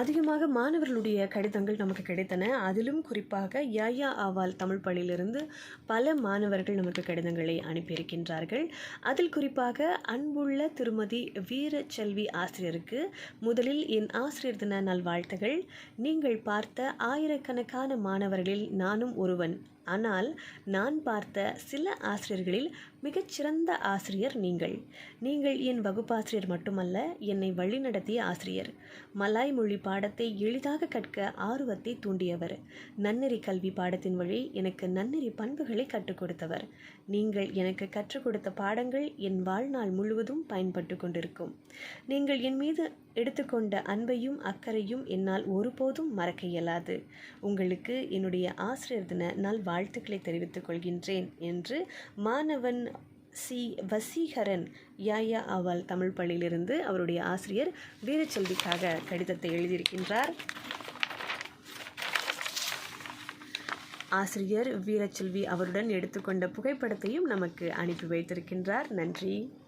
அதிகமாக மாணவர்களுடைய கடிதங்கள் நமக்கு கிடைத்தன. அதிலும் குறிப்பாக யாயா ஆவால் தமிழ் பள்ளியிலிருந்து பல மாணவர்கள் நமக்கு கடிதங்களை அனுப்பியிருக்கின்றார்கள். அதில் குறிப்பாக அன்புள்ள திருமதி வீரச்செல்வி ஆசிரியருக்கு முதலில் என் ஆசிரியர் தின நல்வாழ்த்துகள். நீங்கள் பார்த்த ஆயிரக்கணக்கான மாணவர்களில் நானும் ஒருவன். ஆனால் நான் பார்த்த சில ஆசிரியர்களில் மிகச்சிறந்த ஆசிரியர் நீங்கள். நீங்கள் என் வகுப்பாசிரியர் மட்டுமல்ல என்னை வழிநடத்திய ஆசிரியர். மலாய் மொழி பாடத்தை எளிதாக கற்க ஆர்வத்தை தூண்டியவர். நன்னெறி கல்வி பாடத்தின் வழி எனக்கு நன்னெறி பண்புகளை கற்றுக் கொடுத்தவர். நீங்கள் எனக்கு கற்றுக் கொடுத்த பாடங்கள் என் வாழ்நாள் முழுவதும் பயன்பட்டு கொண்டிருக்கும். நீங்கள் என் மீது எடுத்துக்கொண்ட அன்பையும் அக்கறையும் என்னால் ஒருபோதும் மறக்க இயலாது. உங்களுக்கு என்னுடைய ஆசிரியர் தின நல் வாழ்த்துக்களை தெரிவித்துக் கொள்கின்றேன் என்று மாணவன் சி. வசீகரன் யாயா அவல் தமிழ் பள்ளியிலிருந்து அவருடைய ஆசிரியர் வீரச்செல்விக்காக கடிதத்தை எழுதியிருக்கின்றார். ஆசிரியர் வீரச்செல்வி அவருடன் எடுத்துக்கொண்ட புகைப்படத்தையும் நமக்கு அனுப்பி வைத்திருக்கின்றார். நன்றி.